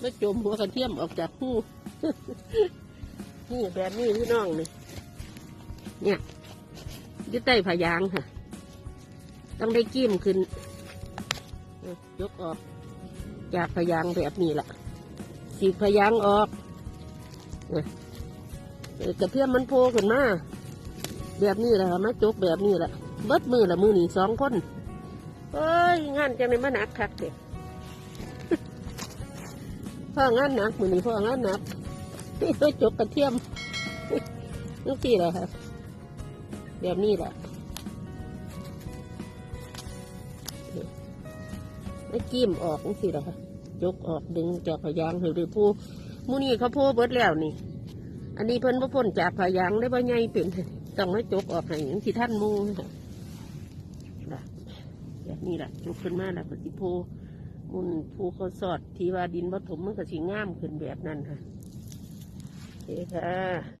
แล้วจมหัวกระเทียมออกจากหูนี่แบบนี้พี่น้องนี่เนี่ยยึดใต้ผายางค่ะ ต้องได้กิ้มขึ้น ยกออก จากผายางแบบนี้ละสีผายางออกเนี่ยกระเทียมมันโผล่ขึ้นมาแบบนี้แหละค่ะมาจกแบบนี้แหละเบิดมือละมือหนีสองคนเอ้ยงานจังเลยมาหนักคักเด็ พ่องานหนักมือนี่พ่องานหนักจกกระเทียมนี่กี่แหละค่ะแบบนี้แหละไม่กิ้มออกนี่สิแหละค่ะยกออกดึงจากพยางห้ดูผู้มูนี่เขาโพเบิดแล้วนี่ อันนี้เพิ่นบ่นจากพยางได้บ่ใหญ่เป็นต้องให้จกออกให้อย่างที่ท่านมูแบบนี้แหละจกขึ้นมาแล้วก็สิโพ มุนภูเขาสอดที่ว่าดินบ่ถมมันก็สีงามขึ้นแบบนั้นค่ะโอเคค่ะ